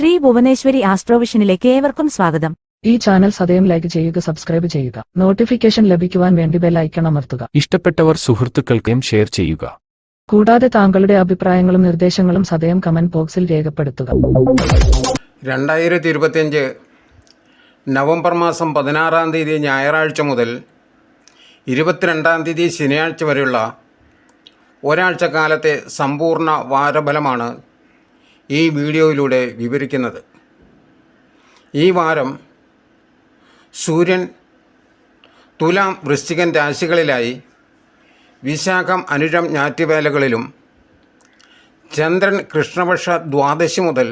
ശ്രീ ഭുവനേശ്വരി ആസ്ട്രോവിഷനിലേക്ക് ഏവർക്കും സ്വാഗതം. ഈ ചാനൽ സദയം ലൈക്ക് ചെയ്യുക സബ്സ്ക്രൈബ് ചെയ്യുക. നോട്ടിഫിക്കേഷൻ ലഭിക്കുവാൻ വേണ്ടി ബെൽ ഐക്കൺ അമർത്തുക. ഇഷ്ടപ്പെട്ടവർ സുഹൃത്തുക്കൾക്കും ഷെയർ ചെയ്യുക. കൂടാതെ താങ്കളുടെ അഭിപ്രായങ്ങളും നിർദ്ദേശങ്ങളും സദയം കമന്റ് ബോക്സിൽ രേഖപ്പെടുത്തുക. രണ്ടായിരത്തി ഇരുപത്തിയഞ്ച് നവംബർ മാസം പതിനാറാം തീയതി ഞായറാഴ്ച മുതൽ ഇരുപത്തിരണ്ടാം തീയതി ശനിയാഴ്ച വരെയുള്ള ഒരാഴ്ച കാലത്തെ സമ്പൂർണ വാരഫലമാണ് ഈ വീഡിയോയിലൂടെ വിവരിക്കുന്നത്. ഈ വാരം സൂര്യൻ തുലാം വൃശ്ചികൻ രാശികളിലായി വിശാഖം അനുരം ഞാറ്റുവേലകളിലും ചന്ദ്രൻ കൃഷ്ണപക്ഷ ദ്വാദശി മുതൽ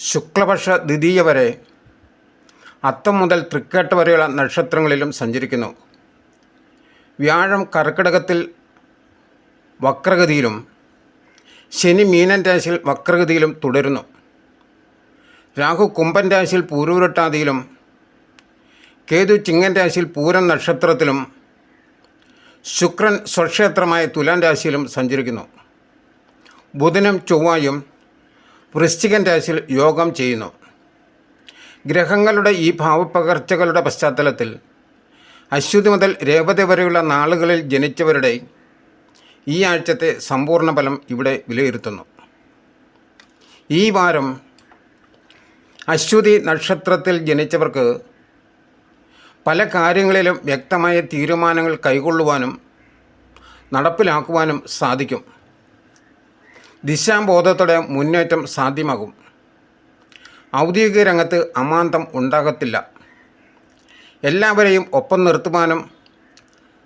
ശുക്ലപക്ഷ ദ്വിതീയ വരെ അത്തം മുതൽ തൃക്കേട്ട് വരെയുള്ള നക്ഷത്രങ്ങളിലും സഞ്ചരിക്കുന്നു. വ്യാഴം കർക്കിടകത്തിൽ വക്രഗതിയിലും ശനി മീനൻ രാശിയിൽ വക്രഗതിയിലും തുടരുന്നു. രാഹു കുംഭൻ രാശിയിൽ പൂരൂരട്ടാതിയിലും കേതു ചിങ്ങൻ രാശിയിൽ പൂരം നക്ഷത്രത്തിലും ശുക്രൻ സ്വക്ഷേത്രമായ തുലാൻ രാശിയിലും സഞ്ചരിക്കുന്നു. ബുധനും ചൊവ്വായും വൃശ്ചികൻ രാശിയിൽ യോഗം ചെയ്യുന്നു. ഗ്രഹങ്ങളുടെ ഈ ഭാവപ്പകർച്ചകളുടെ പശ്ചാത്തലത്തിൽ അശ്വതി മുതൽ രേവതി വരെയുള്ള നാളുകളിൽ ജനിച്ചവരുടെ ഈ ആഴ്ചത്തെ സമ്പൂർണ ഫലം ഇവിടെ വിലയിരുത്തുന്നു. ഈ വാരം അശ്വതി നക്ഷത്രത്തിൽ ജനിച്ചവർക്ക് പല കാര്യങ്ങളിലും വ്യക്തമായ തീരുമാനങ്ങൾ കൈക്കൊള്ളുവാനും നടപ്പിലാക്കുവാനും സാധിക്കും. ദിശാബോധത്തോടെ മുന്നേറ്റം സാധ്യമാകും. ഔദ്യോഗിക രംഗത്ത് അമാന്തം ഉണ്ടാകത്തില്ല. എല്ലാവരെയും ഒപ്പം നിർത്തുവാനും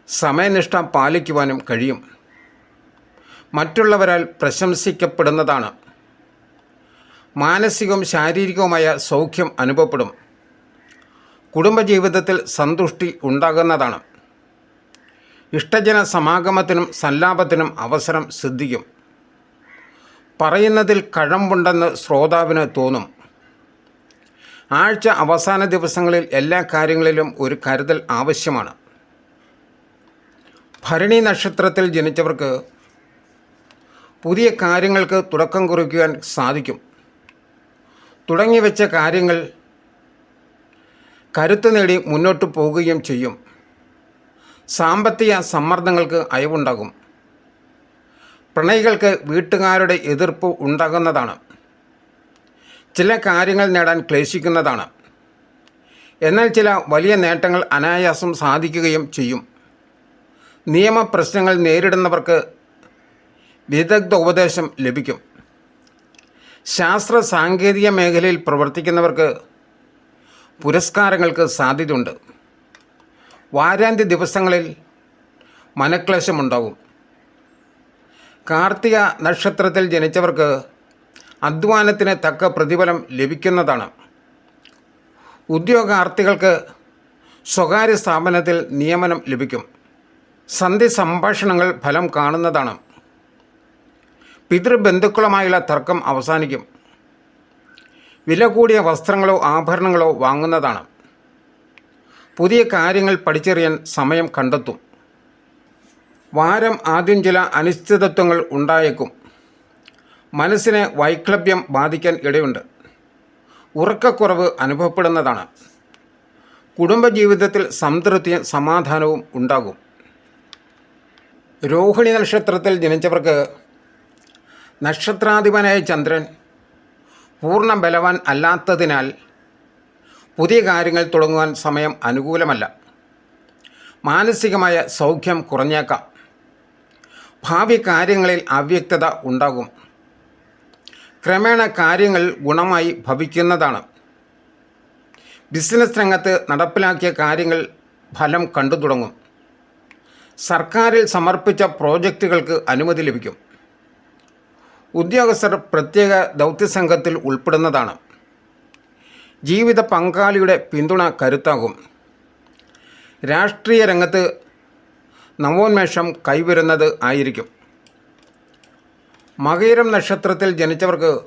സമയനിഷ്ഠ പാലിക്കുവാനും കഴിയും. മറ്റുള്ളവരാൽ പ്രശംസിക്കപ്പെടുന്നതാണ്. മാനസികവും ശാരീരികവുമായ സൗഖ്യം അനുഭവപ്പെടും. കുടുംബജീവിതത്തിൽ സന്തുഷ്ടി ഉണ്ടാകുന്നതാണ്. ഇഷ്ടജന സമാഗമത്തിനും സല്ലാപത്തിനും അവസരം സിദ്ധിക്കും. പറയുന്നതിൽ കഴമ്പുണ്ടെന്ന് ശ്രോതാവിന് തോന്നും. ആഴ്ച അവസാന ദിവസങ്ങളിൽ എല്ലാ കാര്യങ്ങളിലും ഒരു കരുതൽ ആവശ്യമാണ്. ഭരണി നക്ഷത്രത്തിൽ ജനിച്ചവർക്ക് പുതിയ കാര്യങ്ങൾക്ക് തുടക്കം കുറിക്കുവാൻ സാധിക്കും. തുടങ്ങിവെച്ച കാര്യങ്ങൾ കരുത്ത് നേടി മുന്നോട്ട് പോകുകയും ചെയ്യും. സാമ്പത്തിക സമ്മർദ്ദങ്ങൾക്ക് അയവുണ്ടാകും. പ്രണയികൾക്ക് വീട്ടുകാരുടെ എതിർപ്പ് ഉണ്ടാകുന്നതാണ്. ചില കാര്യങ്ങൾ നേടാൻ ക്ലേശിക്കുന്നതാണ്. എന്നാൽ ചില വലിയ നേട്ടങ്ങൾ അനായാസം സാധിക്കുകയും ചെയ്യും. നിയമപ്രശ്നങ്ങൾ നേരിടുന്നവർക്ക് വിദഗ്ധ ഉപദേശം ലഭിക്കും. ശാസ്ത്ര സാങ്കേതിക മേഖലയിൽ പ്രവർത്തിക്കുന്നവർക്ക് പുരസ്കാരങ്ങൾക്ക് സാധ്യതയുണ്ട്. വാരാന്ത്യ ദിവസങ്ങളിൽ മനക്ലേശമുണ്ടാകും. കാർത്തിക നക്ഷത്രത്തിൽ ജനിച്ചവർക്ക് അധ്വാനത്തിന് തക്ക പ്രതിഫലം ലഭിക്കുന്നതാണ്. ഉദ്യോഗാർത്ഥികൾക്ക് സ്വകാര്യ സ്ഥാപനത്തിൽ നിയമനം ലഭിക്കും. സന്ധി സംഭാഷണങ്ങൾ ഫലം കാണുന്നതാണ്. പിതൃബന്ധുക്കളുമായുള്ള തർക്കം അവസാനിക്കും. വില കൂടിയ വസ്ത്രങ്ങളോ ആഭരണങ്ങളോ വാങ്ങുന്നതാണ്. പുതിയ കാര്യങ്ങൾ പഠിച്ചറിയാൻ സമയം കണ്ടെത്തും. വാരം ആദ്യം ചില അനിശ്ചിതത്വങ്ങൾ ഉണ്ടായേക്കും. മനസ്സിനെ വൈക്ലഭ്യം ബാധിക്കാൻ ഇടയുണ്ട്. ഉറക്കക്കുറവ് അനുഭവപ്പെടുന്നതാണ്. കുടുംബജീവിതത്തിൽ സംതൃപ്തിയും സമാധാനവും ഉണ്ടാകും. രോഹിണി നക്ഷത്രത്തിൽ ജനിച്ചവർക്ക് നക്ഷത്രാധിപനായ ചന്ദ്രൻ പൂർണ ബലവാൻ അല്ലാത്തതിനാൽ പുതിയ കാര്യങ്ങൾ തുടങ്ങുവാൻ സമയം അനുകൂലമല്ല. മാനസികമായ സൗഖ്യം കുറഞ്ഞേക്കാം. ഭാവി കാര്യങ്ങളിൽ അവ്യക്തത ഉണ്ടാകും. ക്രമേണ കാര്യങ്ങൾ ഗുണമായി ഭവിക്കുന്നതാണ്. ബിസിനസ് രംഗത്ത് നടപ്പിലാക്കിയ കാര്യങ്ങൾ ഫലം കണ്ടു തുടങ്ങും സർക്കാരിൽ സമർപ്പിച്ച പ്രോജക്റ്റുകൾക്ക് അനുമതി ലഭിക്കും. ഉദ്യോഗസ്ഥർ പ്രത്യേക ദൗത്യസംഘത്തിൽ ഉൾപ്പെടുന്നതാണ്. ജീവിത പങ്കാളിയുടെ പിന്തുണ കരുത്താകും. രാഷ്ട്രീയ രംഗത്ത് നവോന്മേഷം കൈവരുന്നത് ആയിരിക്കും. മകയിരം നക്ഷത്രത്തിൽ ജനിച്ചവർക്ക്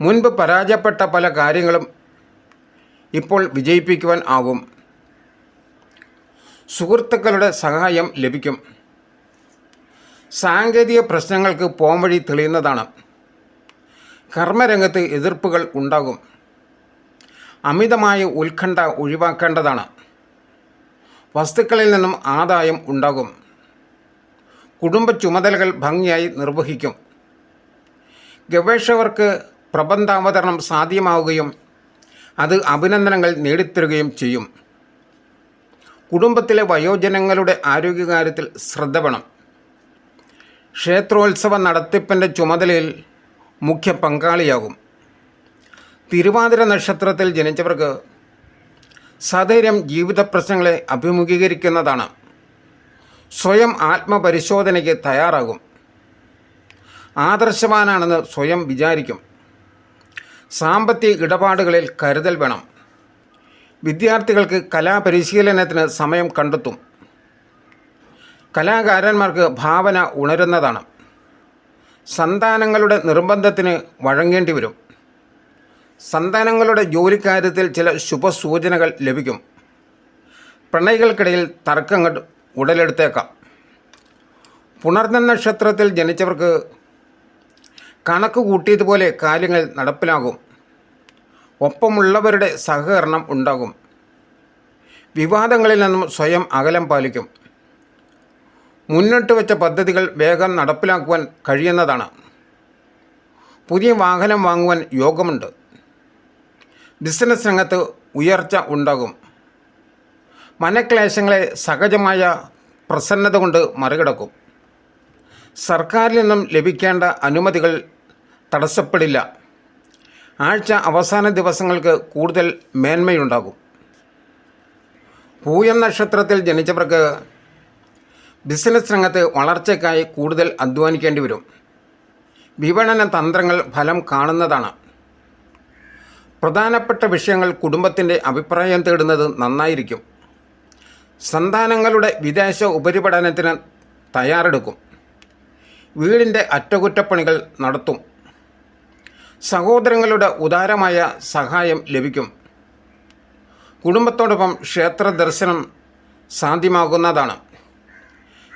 മുൻപ് പരാജയപ്പെട്ട പല കാര്യങ്ങളും ഇപ്പോൾ വിജയിപ്പിക്കുവാൻ ആകും സുഹൃത്തുക്കളുടെ സഹായം ലഭിക്കും. സാങ്കേതിക പ്രശ്നങ്ങൾക്ക് പോംവഴി തെളിയുന്നതാണ്. കർമ്മരംഗത്ത് എതിർപ്പുകൾ ഉണ്ടാകും. അമിതമായ ഉത്കണ്ഠ ഒഴിവാക്കേണ്ടതാണ്. വസ്തുക്കളിൽ നിന്നും ആദായം ഉണ്ടാകും. കുടുംബ ചുമതലകൾ ഭംഗിയായി നിർവഹിക്കും. ഗവേഷകർക്ക് പ്രബന്ധാവതരണം സാധ്യമാവുകയും അത് അഭിനന്ദനങ്ങൾ നേടിത്തരുകയും ചെയ്യും. കുടുംബത്തിലെ വയോജനങ്ങളുടെ ആരോഗ്യകാര്യത്തിൽ ശ്രദ്ധ വേണം. ക്ഷേത്രോത്സവ നടത്തിപ്പിന്റെ ചുമതലയിൽ മുഖ്യ പങ്കാളിയാകും. തിരുവാതിര നക്ഷത്രത്തിൽ ജനിച്ചവർക്ക് സധൈര്യം ജീവിത പ്രശ്നങ്ങളെ അഭിമുഖീകരിക്കുന്നതാണ്. സ്വയം ആത്മപരിശോധനയ്ക്ക് തയ്യാറാകും. ആദർശവാനാണെന്ന് സ്വയം വിചാരിക്കും. സാമ്പത്തിക ഇടപാടുകളിൽ കരുതൽ വേണം. വിദ്യാർത്ഥികൾക്ക് കലാപരിശീലനത്തിന് സമയം കണ്ടെത്തും. കലാകാരന്മാർക്ക് ഭാവന ഉണരുന്നതാണ്. സന്താനങ്ങളുടെ നിർബന്ധത്തിന് വഴങ്ങേണ്ടി വരും. സന്താനങ്ങളുടെ ജോലിക്കാര്യത്തിൽ ചില ശുഭസൂചനകൾ ലഭിക്കും. പ്രണയികൾക്കിടയിൽ തർക്കങ്ങൾ ഉടലെടുത്തേക്കാം. പുണർന്ന നക്ഷത്രത്തിൽ ജനിച്ചവർക്ക് കണക്ക് കൂട്ടിയതുപോലെ കാര്യങ്ങൾ നടപ്പിലാകും. ഒപ്പമുള്ളവരുടെ സഹകരണം ഉണ്ടാകും. വിവാദങ്ങളിൽ നിന്നും സ്വയം അകലം പാലിക്കും. മുന്നോട്ട് വെച്ച പദ്ധതികൾ വേഗം നടപ്പിലാക്കുവാൻ കഴിയുന്നതാണ്. പുതിയ വാഹനം വാങ്ങുവാൻ യോഗമുണ്ട്. ബിസിനസ് രംഗത്ത് ഉയർച്ച ഉണ്ടാകും. മനക്ലേശങ്ങളെ സഹജമായ പ്രസന്നത കൊണ്ട് മറികടക്കും. സർക്കാരിൽ നിന്നും ലഭിക്കേണ്ട അനുമതികൾ തടസ്സപ്പെടില്ല. ആഴ്ച അവസാന ദിവസങ്ങൾക്ക് കൂടുതൽ മേന്മയുണ്ടാകും. പൂയം നക്ഷത്രത്തിൽ ജനിച്ചവർക്ക് ബിസിനസ് രംഗത്ത് വളർച്ചയ്ക്കായി കൂടുതൽ അധ്വാനിക്കേണ്ടി വരും. വിപണന തന്ത്രങ്ങൾ ഫലം കാണുന്നതാണ്. പ്രധാനപ്പെട്ട വിഷയങ്ങൾ കുടുംബത്തിന്റെ അഭിപ്രായം തേടുന്നത് നന്നായിരിക്കും. സന്താനങ്ങളുടെ വിദേശ ഉപരിപഠനത്തിന് തയ്യാറെടുക്കും. വീടിന്റെ അറ്റകുറ്റപ്പണികൾ നടത്തും. സഹോദരങ്ങളുടെ ഉദാരമായ സഹായം ലഭിക്കും. കുടുംബത്തോടൊപ്പം ക്ഷേത്ര ദർശനം സാധ്യമാകുന്നതാണ്.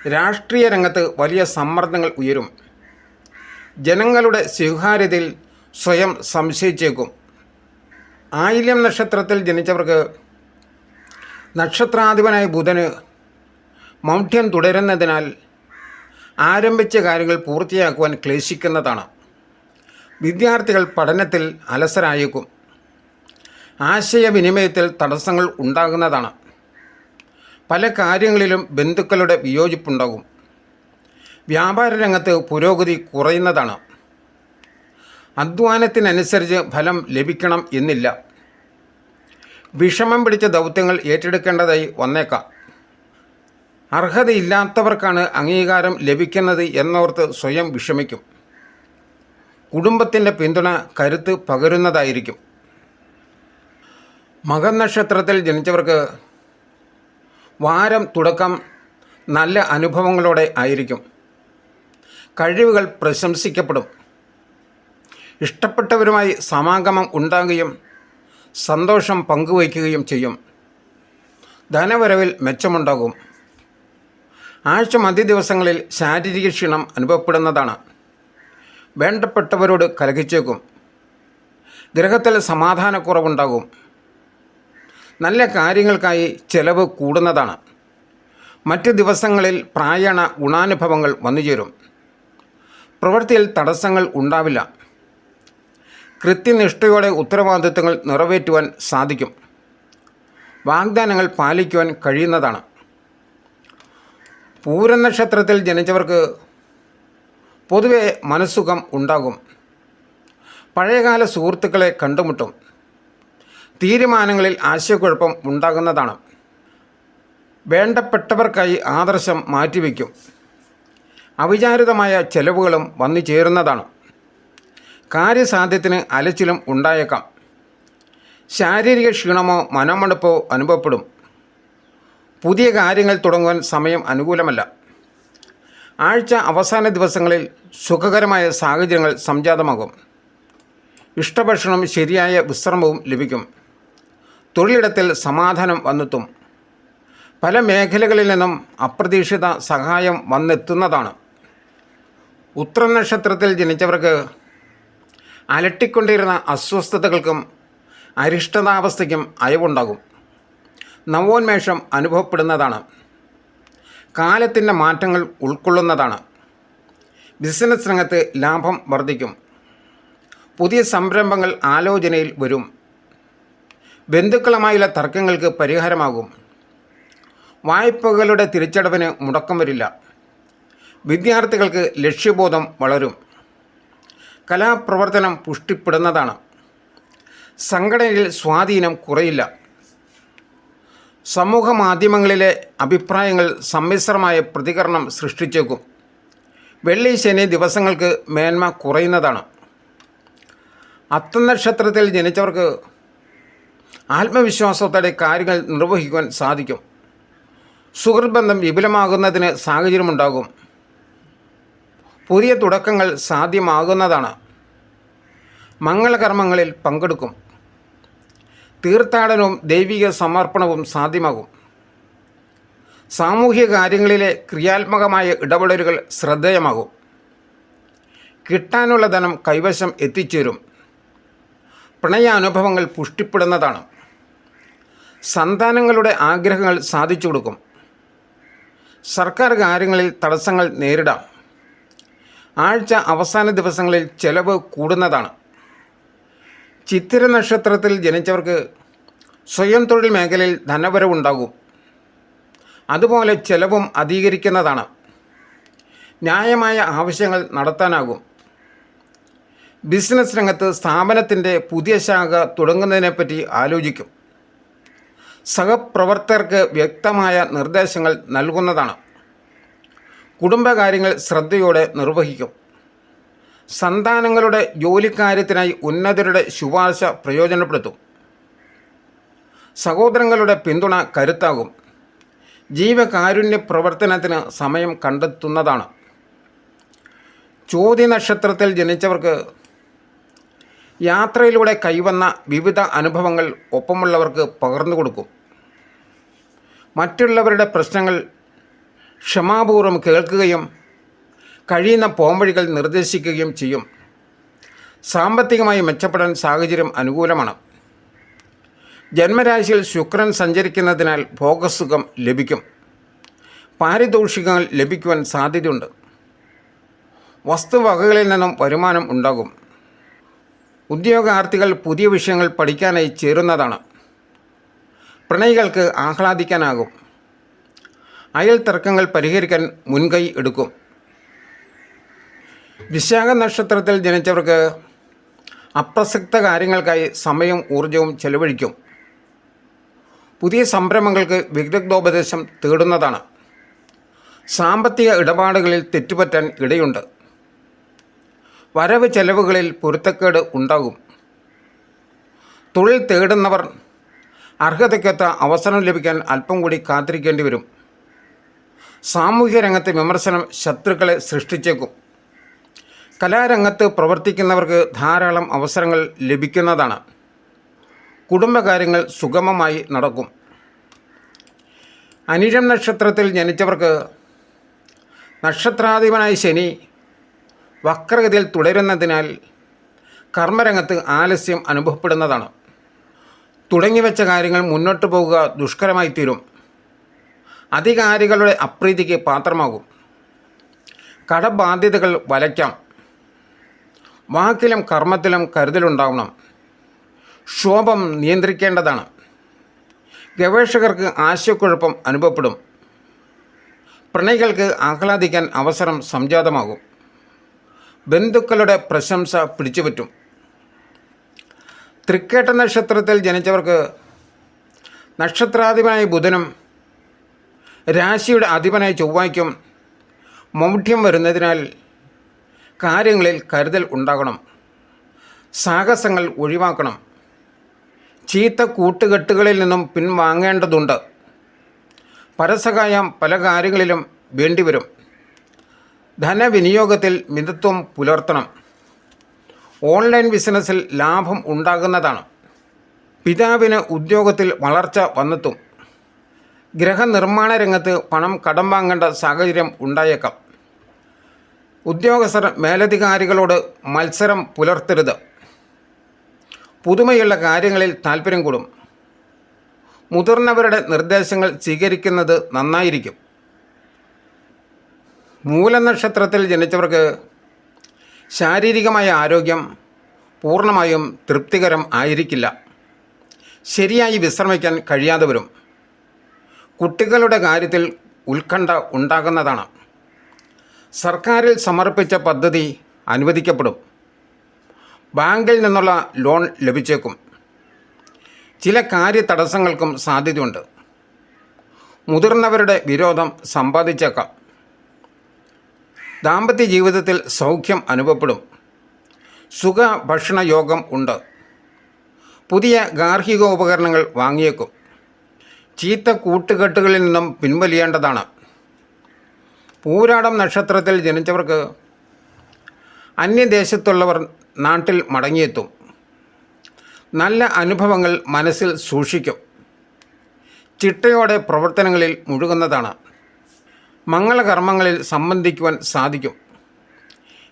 രാഷ്ട്രീയ രംഗത്ത് വലിയ സമ്മർദ്ദങ്ങൾ ഉയരും. ജനങ്ങളുടെ സ്വീകാര്യതയിൽ സ്വയം സംശയിച്ചേക്കും. ആയില്യം നക്ഷത്രത്തിൽ ജനിച്ചവർക്ക് നക്ഷത്രാധിപനായ ബുധന് മൗഢ്യം തുടരുന്നതിനാൽ ആരംഭിച്ച കാര്യങ്ങൾ പൂർത്തിയാക്കുവാൻ ക്ലേശിക്കുന്നതാണ്. വിദ്യാർത്ഥികൾ പഠനത്തിൽ അലസരായേക്കും. ആശയവിനിമയത്തിൽ തടസ്സങ്ങൾ ഉണ്ടാകുന്നതാണ്. പല കാര്യങ്ങളിലും ബന്ധുക്കളുടെ വിയോജിപ്പുണ്ടാകും. വ്യാപാര രംഗത്ത് പുരോഗതി കുറയുന്നതാണ്. അധ്വാനത്തിനനുസരിച്ച് ഫലം ലഭിക്കണം എന്നില്ല. വിഷമം പിടിച്ച ദൗത്യങ്ങൾ ഏറ്റെടുക്കേണ്ടതായി വന്നേക്കാം. അർഹതയില്ലാത്തവർക്കാണ് അംഗീകാരം ലഭിക്കുന്നത് എന്നോർത്ത് സ്വയം വിഷമിക്കും. കുടുംബത്തിന്റെ പിന്തുണ കരുത്ത് പകരുന്നതായിരിക്കും. മകനക്ഷത്രത്തിൽ ജനിച്ചവർക്ക് വാരം തുടക്കം നല്ല അനുഭവങ്ങളോടെ ആയിരിക്കും. കഴിവുകൾ പ്രശംസിക്കപ്പെടും. ഇഷ്ടപ്പെട്ടവരുമായി സമാഗമം ഉണ്ടാകുകയും സന്തോഷം പങ്കുവയ്ക്കുകയും ചെയ്യും. ധനവരവിൽ മെച്ചമുണ്ടാകും. ആഴ്ച മധ്യ ദിവസങ്ങളിൽ ശാരീരിക ക്ഷീണം അനുഭവപ്പെടുന്നതാണ്. വേണ്ടപ്പെട്ടവരോട് കലഹിച്ചേക്കും. ഗ്രഹത്തിൽ സമാധാനക്കുറവുണ്ടാകും. നല്ല കാര്യങ്ങൾക്കായി ചെലവ് കൂടുന്നതാണ്. മറ്റ് ദിവസങ്ങളിൽ പ്രായണ ഗുണാനുഭവങ്ങൾ വന്നുചേരും. പ്രവൃത്തിയിൽ തടസ്സങ്ങൾ ഉണ്ടാവില്ല. കൃത്യനിഷ്ഠയോടെ ഉത്തരവാദിത്തങ്ങൾ നിറവേറ്റുവാൻ സാധിക്കും. വാഗ്ദാനങ്ങൾ പാലിക്കുവാൻ കഴിയുന്നതാണ്. പൂരനക്ഷത്രത്തിൽ ജനിച്ചവർക്ക് പൊതുവെ മനസ്സുഖം ഉണ്ടാകും. പഴയകാല സുഹൃത്തുക്കളെ കണ്ടുമുട്ടും. തീരുമാനങ്ങളിൽ ആശയക്കുഴപ്പം ഉണ്ടാകുന്നതാണ്. വേണ്ടപ്പെട്ടവർക്കായി ആദർശം മാറ്റിവെക്കും അവിചാരിതമായ ചെലവുകളും വന്നു ചേരുന്നതാണ്. കാര്യസാധ്യത്തിന് അലച്ചിലും ഉണ്ടായേക്കാം. ശാരീരിക ക്ഷീണമോ മനമടുപ്പോ അനുഭവപ്പെടും. പുതിയ കാര്യങ്ങൾ തുടങ്ങുവാൻ സമയം അനുകൂലമല്ല. ആഴ്ച അവസാന ദിവസങ്ങളിൽ സുഖകരമായ സാഹചര്യങ്ങൾ സംജാതമാകും. ഇഷ്ടഭക്ഷണം ശരിയായ വിശ്രമവും ലഭിക്കും. തൊഴിലിടത്തിൽ സമാധാനം വന്നെത്തും. പല മേഖലകളിൽ നിന്നും അപ്രതീക്ഷിത സഹായം വന്നെത്തുന്നതാണ്. ഉത്തരനക്ഷത്രത്തിൽ ജനിച്ചവർക്ക് അലട്ടിക്കൊണ്ടിരുന്ന അസ്വസ്ഥതകൾക്കും അരിഷ്ടതാവസ്ഥയ്ക്കും അയവുണ്ടാകും. നവോന്മേഷം അനുഭവപ്പെടുന്നതാണ്. കാലത്തിന്റെ മാറ്റങ്ങൾ ഉൾക്കൊള്ളുന്നതാണ്. ബിസിനസ് രംഗത്ത് ലാഭം വർദ്ധിക്കും. പുതിയ സംരംഭങ്ങൾ ആലോചനയിൽ വരും. ബന്ധുക്കളുമായുള്ള തർക്കങ്ങൾക്ക് പരിഹാരമാകും. വായ്പകളുടെ തിരിച്ചടവിന് മുടക്കം വരില്ല. വിദ്യാർത്ഥികൾക്ക് ലക്ഷ്യബോധം വളരും. കലാപ്രവർത്തനം പുഷ്ടിപ്പെടുന്നതാണ്. സംഘടനയിൽ സ്വാധീനം കുറയില്ല. സമൂഹ മാധ്യമങ്ങളിലെ അഭിപ്രായങ്ങൾ സമ്മിശ്രമായ പ്രതികരണം സൃഷ്ടിച്ചേക്കും. വെള്ളി ശനി ദിവസങ്ങൾക്ക് മേന്മ കുറയുന്നതാണ്. അത്തനക്ഷത്രത്തിൽ ജനിച്ചവർക്ക് ആത്മവിശ്വാസത്തോടെ കാര്യങ്ങൾ നിർവഹിക്കുവാൻ സാധിക്കും. സുഹൃത്ബന്ധം വിപുലമാകുന്നതിന് സാഹചര്യമുണ്ടാകും. പുതിയ തുടക്കങ്ങൾ സാധ്യമാകുന്നതാണ്. മംഗളകർമ്മങ്ങളിൽ പങ്കെടുക്കും. തീർത്ഥാടനവും ദൈവിക സമർപ്പണവും സാധ്യമാകും. സാമൂഹിക കാര്യങ്ങളിലെ ക്രിയാത്മകമായ ഇടപെടലുകൾ ശ്രദ്ധേയമാകും. കിട്ടാനുള്ള ധനം കൈവശം എത്തിച്ചേരും. പ്രണയാനുഭവങ്ങൾ പുഷ്ടിപ്പെടുന്നതാണ്. സന്താനങ്ങളുടെ ആഗ്രഹങ്ങൾ സാധിച്ചു കൊടുക്കും. സർക്കാർ കാര്യങ്ങളിൽ തടസ്സങ്ങൾ നേരിടാം. ആഴ്ച അവസാന ദിവസങ്ങളിൽ ചെലവ് കൂടുന്നതാണ്. ചിത്തിര നക്ഷത്രത്തിൽ ജനിച്ചവർക്ക് സ്വയം തൊഴിൽ മേഖലയിൽ ധനവരവുണ്ടാകും. അതുപോലെ ചെലവും അധികരിക്കുന്നതാണ്. ന്യായമായ ആവശ്യങ്ങൾ നടത്താനാകും. ബിസിനസ് രംഗത്ത് സ്ഥാപനത്തിന്റെ പുതിയ ശാഖ തുടങ്ങുന്നതിനെപ്പറ്റി ആലോചിക്കും. സഹപ്രവർത്തകർക്ക് വ്യക്തമായ നിർദ്ദേശങ്ങൾ നൽകുന്നതാണ്. കുടുംബകാര്യങ്ങൾ ശ്രദ്ധയോടെ നിർവഹിക്കും. സന്താനങ്ങളുടെ ജോലിക്കാര്യത്തിനായി ഉന്നതരുടെ ശുപാർശ പ്രയോജനപ്പെടുത്തും. സഹോദരങ്ങളുടെ പിന്തുണ കരുത്താകും. ജീവകാരുണ്യ പ്രവർത്തനത്തിന് സമയം കണ്ടെത്തുന്നതാണ്. ചോദ്യ നക്ഷത്രത്തിൽ ജനിച്ചവർക്ക് യാത്രയിലൂടെ കൈവന്ന വിവിധ അനുഭവങ്ങൾ ഒപ്പമുള്ളവർക്ക് പകർന്നു കൊടുക്കും. മറ്റുള്ളവരുടെ പ്രശ്നങ്ങൾ ക്ഷമാപൂർവം കേൾക്കുകയും കഴിയുന്ന പോംവഴികൾ നിർദ്ദേശിക്കുകയും ചെയ്യും. സാമ്പത്തികമായി മെച്ചപ്പെടാൻ സാഹചര്യം അനുകൂലമാണ്. ജന്മരാശിയിൽ ശുക്രൻ സഞ്ചരിക്കുന്നതിനാൽ ഭോഗസുഖം ലഭിക്കും. പാരിതോഷികങ്ങൾ ലഭിക്കുവാൻ സാധ്യതയുണ്ട്. വസ്തുവകകളിൽ നിന്നും വരുമാനം ഉണ്ടാകും. ഉദ്യോഗാർത്ഥികൾ പുതിയ വിഷയങ്ങൾ പഠിക്കാനായി ചേരുന്നതാണ്. പ്രണയികൾക്ക് ആഹ്ലാദിക്കാനാകും. അയൽ തർക്കങ്ങൾ പരിഹരിക്കാൻ മുൻകൈ എടുക്കും. വിശാഖ നക്ഷത്രത്തിൽ ജനിച്ചവർക്ക് അപ്രസക്ത കാര്യങ്ങൾക്കായി സമയവും ഊർജവും ചെലവഴിക്കും. പുതിയ സംരംഭങ്ങൾക്ക് വിദഗ്ധോപദേശം തേടുന്നതാണ്. സാമ്പത്തിക ഇടപാടുകളിൽ തെറ്റുപറ്റാൻ ഇടയുണ്ട്. വരവ് ചെലവുകളിൽ പൊരുത്തക്കേട് ഉണ്ടാകും. തൊഴിൽ തേടുന്നവർ അർഹതയ്ക്കൊത്ത അവസരം ലഭിക്കാൻ അല്പം കൂടി കാത്തിരിക്കേണ്ടി വരും. സാമൂഹ്യ രംഗത്തെ വിമർശനം ശത്രുക്കളെ സൃഷ്ടിച്ചേക്കും. കലാരംഗത്ത് പ്രവർത്തിക്കുന്നവർക്ക് ധാരാളം അവസരങ്ങൾ ലഭിക്കുന്നതാണ്. കുടുംബകാര്യങ്ങൾ സുഗമമായി നടക്കും. അനിഴം നക്ഷത്രത്തിൽ ജനിച്ചവർക്ക് നക്ഷത്രാധിപനായ ശനി വക്രഗതിയിൽ തുടരുന്നതിനാൽ കർമ്മരംഗത്ത് ആലസ്യം അനുഭവപ്പെടുന്നതാണ്. തുടങ്ങിവെച്ച കാര്യങ്ങൾ മുന്നോട്ട് പോകുക ദുഷ്കരമായി തീരും. അധികാരികളുടെ അപ്രീതിക്ക് പാത്രമാകും. കടബാധ്യതകൾ വലയ്ക്കാം. വാക്കിലും കർമ്മത്തിലും കരുതലുണ്ടാവണം. ക്ഷോഭം നിയന്ത്രിക്കേണ്ടതാണ്. ഗവേഷകർക്ക് ആശയക്കുഴപ്പം അനുഭവപ്പെടും. പ്രണയികൾക്ക് ആഹ്ലാദിക്കാൻ അവസരം സംജാതമാകും. ബന്ധുക്കളുടെ പ്രശംസ പിടിച്ചുപറ്റും. തൃക്കേട്ട നക്ഷത്രത്തിൽ ജനിച്ചവർക്ക് നക്ഷത്രാധിപനായ ബുധനും രാശിയുടെ അധിപനായ ചൊവ്വായ്ക്കും മൗഢ്യം വരുന്നതിനാൽ കാര്യങ്ങളിൽ കരുതൽ ഉണ്ടാകണം. സാഹസങ്ങൾ ഒഴിവാക്കണം. ചീത്ത കൂട്ടുകെട്ടുകളിൽ നിന്നും പിൻവാങ്ങേണ്ടതുണ്ട്. പരസഹായം പല കാര്യങ്ങളിലും വേണ്ടിവരും. ധനവിനിയോഗത്തിൽ മിതത്വം പുലർത്തണം. ഓൺലൈൻ ബിസിനസ്സിൽ ലാഭം ഉണ്ടാകുന്നതാണ്. പിതാവിന് ഉദ്യോഗത്തിൽ വളർച്ച വന്നെത്തും. ഗ്രഹനിർമ്മാണ രംഗത്ത് പണം കടം വാങ്ങേണ്ട സാഹചര്യം ഉണ്ടായേക്കാം. ഉദ്യോഗസ്ഥർ മേലധികാരികളോട് മത്സരം പുലർത്തരുത്. പുതുമയുള്ള കാര്യങ്ങളിൽ താൽപ്പര്യം കൂടും. മുതിർന്നവരുടെ നിർദ്ദേശങ്ങൾ സ്വീകരിക്കുന്നത് നന്നായിരിക്കും. മൂലനക്ഷത്രത്തിൽ ജനിച്ചവർക്ക് ശാരീരികമായ ആരോഗ്യം പൂർണമായും തൃപ്തികരം ആയിരിക്കില്ല. ശരിയായി വിശ്രമിക്കാൻ കഴിയാതെ വരും. കുട്ടികളുടെ കാര്യത്തിൽ ഉത്കണ്ഠ ഉണ്ടാകുന്നതാണ്. സർക്കാരിൽ സമർപ്പിച്ച പദ്ധതി അനുവദിക്കപ്പെടും. ബാങ്കിൽ നിന്നുള്ള ലോൺ ലഭിച്ചേക്കും. ചില കാര്യ തടസ്സങ്ങൾക്കും സാധ്യതയുണ്ട്. മുതിർന്നവരുടെ വിരോധം സമ്പാദിച്ചേക്കാം. ദാമ്പത്യ ജീവിതത്തിൽ സൗഖ്യം അനുഭവപ്പെടും. സുഖ ഭക്ഷണ യോഗം ഉണ്ട്. പുതിയ ഗാർഹിക ഉപകരണങ്ങൾ വാങ്ങിയേക്കും. ചീത്ത കൂട്ടുകെട്ടുകളിൽ നിന്നും പിൻവലിയേണ്ടതാണ്. പൂരാടം നക്ഷത്രത്തിൽ ജനിച്ചവർക്ക് അന്യദേശത്തുള്ളവർ നാട്ടിൽ മടങ്ങിയെത്തും. നല്ല അനുഭവങ്ങൾ മനസ്സിൽ സൂക്ഷിക്കും. ചിട്ടയോടെ പ്രവർത്തനങ്ങളിൽ മുഴുകുന്നതാണ്. മംഗളകർമ്മങ്ങളിൽ സംബന്ധിക്കുവാൻ സാധിക്കും.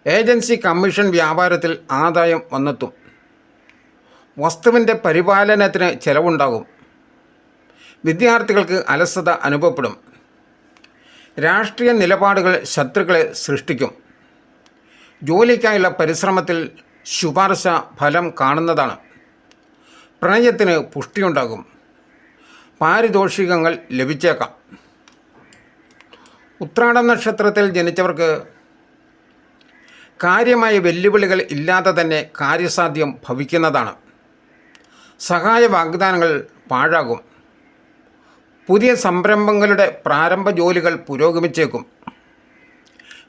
ഏജൻസി കമ്മീഷൻ വ്യാപാരത്തിൽ ആദായം വന്നെത്തും. വസ്തുവിന്റെ പരിപാലനത്തിന് ചെലവുണ്ടാകും. വിദ്യാർത്ഥികൾക്ക് അലസത അനുഭവപ്പെടും. രാഷ്ട്രീയ നിലപാടുകൾ ശത്രുക്കളെ സൃഷ്ടിക്കും. ജോലിക്കായുള്ള പരിശ്രമത്തിൽ ശുപാർശ ഫലം കാണുന്നതാണ്. പ്രണയത്തിന് പുഷ്ടിയുണ്ടാകും. പാരിതോഷികങ്ങൾ ലഭിച്ചേക്കാം. ഉത്രാടം നക്ഷത്രത്തിൽ ജനിച്ചവർക്ക് കാര്യമായ വെല്ലുവിളികൾ ഇല്ലാതെ തന്നെ കാര്യസാധ്യം ഭവിക്കുന്നതാണ്. സഹായ വാഗ്ദാനങ്ങൾ പാഴാകും. പുതിയ സംരംഭങ്ങളുടെ പ്രാരംഭ ജോലികൾ പുരോഗമിച്ചേക്കും.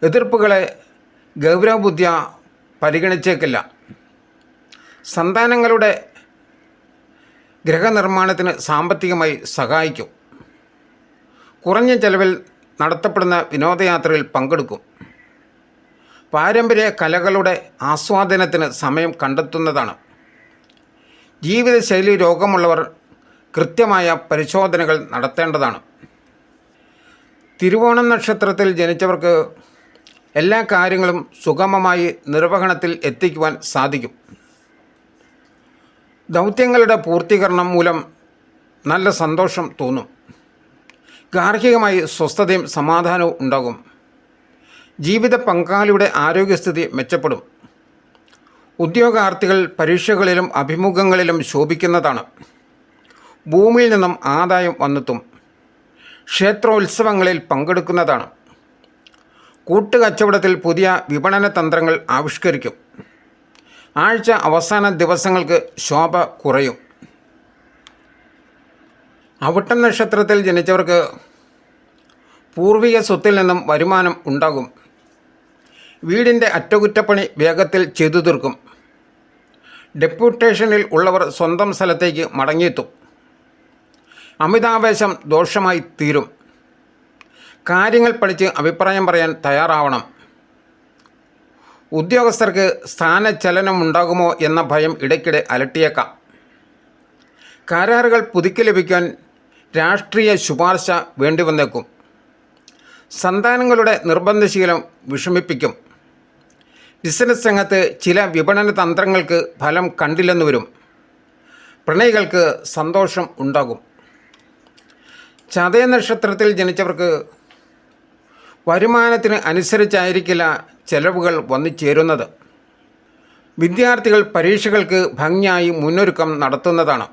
എതിർപ്പുകളെ ഗൗരവബുദ്ധിയ പരിഗണിച്ചേക്കില്ല. സന്താനങ്ങളുടെ ഗ്രഹനിർമ്മാണത്തിന് സാമ്പത്തികമായി സഹായിക്കും. കുറഞ്ഞ ചെലവിൽ നടത്തപ്പെടുന്ന വിനോദയാത്രയിൽ പങ്കെടുക്കും. പാരമ്പര്യ കലകളുടെ ആസ്വാദനത്തിന് സമയം കണ്ടെത്തുന്നതാണ്. ജീവിതശൈലി രോഗമുള്ളവർ കൃത്യമായ പരിശോധനകൾ നടത്തേണ്ടതാണ്. തിരുവോണം നക്ഷത്രത്തിൽ ജനിച്ചവർക്ക് എല്ലാ കാര്യങ്ങളും സുഗമമായി നിർവഹണത്തിൽ എത്തിക്കുവാൻ സാധിക്കും. ദൗത്യങ്ങളുടെ പൂർത്തീകരണം മൂലം നല്ല സന്തോഷം തോന്നും. ഗാർഹികമായി സ്വസ്ഥതയും സമാധാനവും ഉണ്ടാകും. ജീവിത പങ്കാളിയുടെ ആരോഗ്യസ്ഥിതി മെച്ചപ്പെടും. ഉദ്യോഗാർത്ഥികൾ പരീക്ഷകളിലും അഭിമുഖങ്ങളിലും ശോഭിക്കുന്നതാണ്. ഭൂമിയിൽ നിന്നും ആദായം വന്നെത്തും. ക്ഷേത്രോത്സവങ്ങളിൽ പങ്കെടുക്കുന്നതാണ്. കൂട്ടുകച്ചവടത്തിൽ പുതിയ വിപണന തന്ത്രങ്ങൾ ആവിഷ്കരിക്കും. ആഴ്ച അവസാന ദിവസങ്ങൾക്ക് ശോഭ കുറയും. അവിട്ടം നക്ഷത്രത്തിൽ ജനിച്ചവർക്ക് പൂർവിക സ്വത്തിൽ നിന്നും വരുമാനം ഉണ്ടാകും. വീടിന്റെ അറ്റകുറ്റപ്പണി വേഗത്തിൽ ചെയ്തു തീർക്കും. ഡെപ്യൂട്ടേഷനിൽ ഉള്ളവർ സ്വന്തം സ്ഥലത്തേക്ക് മടങ്ങിയെത്തും. അമിതാവേശം ദോഷമായി തീരും. കാര്യങ്ങൾ പഠിച്ച് അഭിപ്രായം പറയാൻ തയ്യാറാവണം. ഉദ്യോഗസ്ഥർക്ക് സ്ഥാനചലനം ഉണ്ടാകുമോ എന്ന ഭയം ഇടയ്ക്കിടെ അലട്ടിയേക്കാം. കരാറുകൾ പുതുക്കി ലഭിക്കാൻ രാഷ്ട്രീയ ശുപാർശ വേണ്ടിവന്നേക്കും. സന്താനങ്ങളുടെ നിർബന്ധശീലം വിഷമിപ്പിക്കും. ബിസിനസ് രംഗത്ത് ചില വിപണന തന്ത്രങ്ങൾക്ക് ഫലം കണ്ടില്ലെന്ന് വരും. പ്രണയികൾക്ക് സന്തോഷം ഉണ്ടാകും. ചതയ നക്ഷത്രത്തിൽ ജനിച്ചവർക്ക് വരുമാനത്തിന് അനുസരിച്ചായിരിക്കില്ല ചെലവുകൾ വന്നു ചേരുന്നത്. വിദ്യാർത്ഥികൾ പരീക്ഷകൾക്ക് ഭംഗിയായി മുന്നൊരുക്കം നടത്തുന്നതാണ്.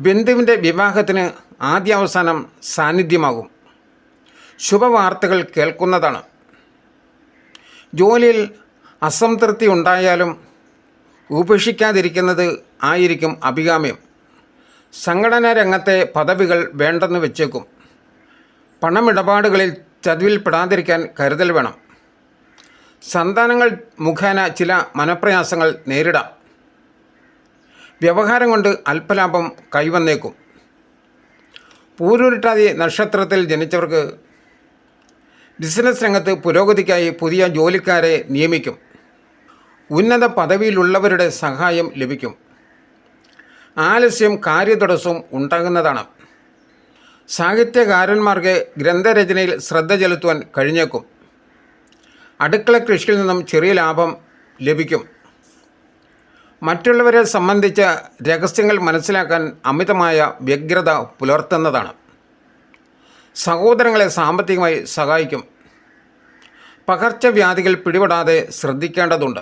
ബന്ധുവിന്റെ വിവാഹത്തിന് ആദ്യാവസാനം സാന്നിധ്യമാകും. ശുഭവാർത്തകൾ കേൾക്കുന്നതാണ്. ജോലിയിൽ അസംതൃപ്തി ഉണ്ടായാലും ഉപേക്ഷിക്കാതിരിക്കുന്നത് ആയിരിക്കും അഭികാമ്യം. സംഘടനാ രംഗത്തെ പദവികൾ വേണ്ടെന്ന് വെച്ചേക്കും. പണമിടപാടുകളിൽ ചതിവിൽപ്പെടാതിരിക്കാൻ കരുതൽ വേണം. സന്താനങ്ങൾ മുഖേന ചില മനപ്രയാസങ്ങൾ നേരിടാം. വ്യവഹാരം കൊണ്ട് അല്പലാഭം കൈവന്നേക്കും. പൂരുരുട്ടാതി നക്ഷത്രത്തിൽ ജനിച്ചവർക്ക് ബിസിനസ് രംഗത്ത് പുരോഗതിക്കായി പുതിയ ജോലിക്കാരെ നിയമിക്കും. ഉന്നത പദവിയിലുള്ളവരുടെ സഹായം ലഭിക്കും. ആലസ്യം കാര്യതടസ്സവും ഉണ്ടാകുന്നതാണ്. സാഹിത്യകാരന്മാർക്ക് ഗ്രന്ഥരചനയിൽ ശ്രദ്ധ ചെലുത്തുവാൻ കഴിഞ്ഞേക്കും. അടുക്കള കൃഷിയിൽ നിന്നും ചെറിയ ലാഭം ലഭിക്കും. മറ്റുള്ളവരെ സംബന്ധിച്ച രഹസ്യങ്ങൾ മനസ്സിലാക്കാൻ അമിതമായ വ്യഗ്രത പുലർത്തുന്നതാണ്. സഹോദരങ്ങളെ സാമ്പത്തികമായി സഹായിക്കും. പകർച്ചവ്യാധികൾ പിടിപെടാതെ ശ്രദ്ധിക്കേണ്ടതുണ്ട്.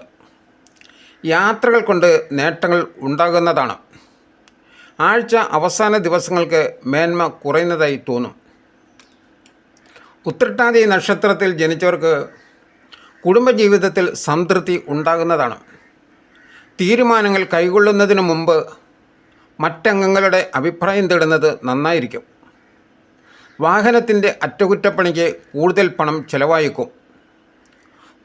യാത്രകൾ കൊണ്ട് നേട്ടങ്ങൾ ഉണ്ടാകുന്നതാണ്. ആഴ്ച അവസാന ദിവസങ്ങൾക്ക് മേന്മ കുറയുന്നതായി തോന്നും. ഉത്രട്ടാതി നക്ഷത്രത്തിൽ ജനിച്ചവർക്ക് കുടുംബജീവിതത്തിൽ സംതൃപ്തി ഉണ്ടാകുന്നതാണ്. തീരുമാനങ്ങൾ കൈകൊള്ളുന്നതിന് മുമ്പ് മറ്റംഗങ്ങളുടെ അഭിപ്രായം തേടുന്നത് നന്നായിരിക്കും. വാഹനത്തിന്റെ അറ്റകുറ്റപ്പണിക്ക് കൂടുതൽ പണം ചെലവായിക്കും.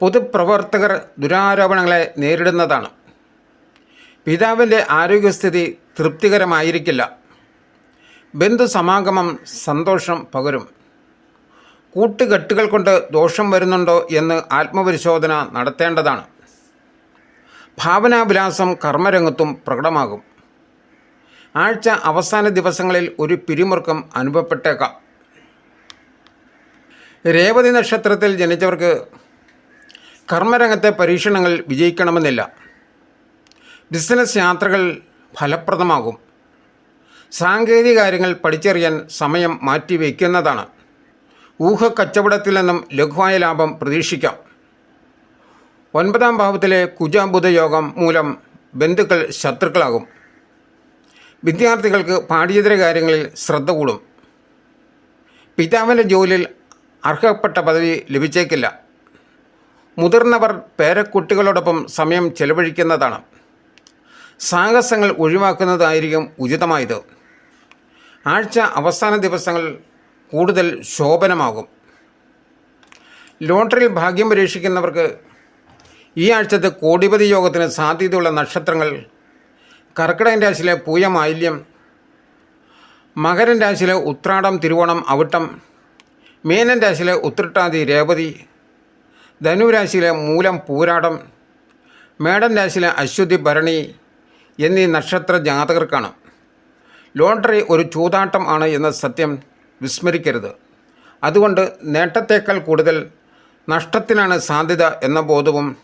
പൊതുപ്രവർത്തകർ ദുരാരോപണങ്ങളെ നേരിടുന്നതാണ്. പിതാവിന്റെ ആരോഗ്യസ്ഥിതി തൃപ്തികരമായിരിക്കില്ല. ബന്ധുസമാഗമം സന്തോഷം പകരും. കൂട്ടുകെട്ടുകൾ കൊണ്ട് ദോഷം വരുന്നുണ്ടോ എന്ന് ആത്മപരിശോധന നടത്തേണ്ടതാണ്. ഭാവനാവിലാസം കർമ്മരംഗത്തും പ്രകടമാകും. ആഴ്ച അവസാന ദിവസങ്ങളിൽ ഒരു പിരിമുറുക്കം അനുഭവപ്പെട്ടേക്കാം. രേവതി നക്ഷത്രത്തിൽ ജനിച്ചവർക്ക് കർമ്മരംഗത്തെ പരീക്ഷണങ്ങൾ വിജയിക്കണമെന്നില്ല. ബിസിനസ് യാത്രകൾ ഫലപ്രദമാകും. സാങ്കേതിക കാര്യങ്ങൾ പഠിച്ചറിയാൻ സമയം മാറ്റിവെക്കുന്നതാണ്. ഊഹക്കച്ചവടത്തിൽ നിന്നും ലഘുവായ ലാഭം പ്രതീക്ഷിക്കാം. ഒൻപതാം ഭാവത്തിലെ കുജാബുധ യോഗം മൂലം ബന്ധുക്കൾ ശത്രുക്കളാകും. വിദ്യാർത്ഥികൾക്ക് പാഠ്യേതര കാര്യങ്ങളിൽ ശ്രദ്ധ കൂടും. പിതാവിന്റെ ജോലിയിൽ അർഹപ്പെട്ട പദവി ലഭിച്ചേക്കില്ല. മുതിർന്നവർ പേരക്കുട്ടികളോടൊപ്പം സമയം ചെലവഴിക്കുന്നതാണ്. സാഹസങ്ങൾ ഒഴിവാക്കുന്നതായിരിക്കും ഉചിതമായത്. ആഴ്ച അവസാന ദിവസങ്ങൾ കൂടുതൽ ശോഭനമാകും. ലോട്ടറിയിൽ ഭാഗ്യം പരീക്ഷിക്കുന്നവർക്ക് ഈ ആഴ്ചത്തെ കോടിപതി യോഗത്തിന് സാധ്യതയുള്ള നക്ഷത്രങ്ങൾ കർക്കിടകൻ രാശിയിലെ പൂയമാല്യം മകരൻ രാശിയിലെ ഉത്രാടം തിരുവോണം അവിട്ടം മീനൻ രാശിയിലെ ഉത്രട്ടാതി രേവതി ധനുരാശിയിലെ മൂലം പൂരാടം മേടൻ രാശിയിലെ അശ്വതി ഭരണി എന്നീ നക്ഷത്ര ജാതകർക്കാണ്. ലോട്ടറി ഒരു ചൂതാട്ടം ആണ് എന്ന സത്യം വിസ്മരിക്കരുത്. അതുകൊണ്ട് നേട്ടത്തേക്കാൾ കൂടുതൽ നഷ്ടത്തിനാണ് സാധ്യത എന്ന ബോധവും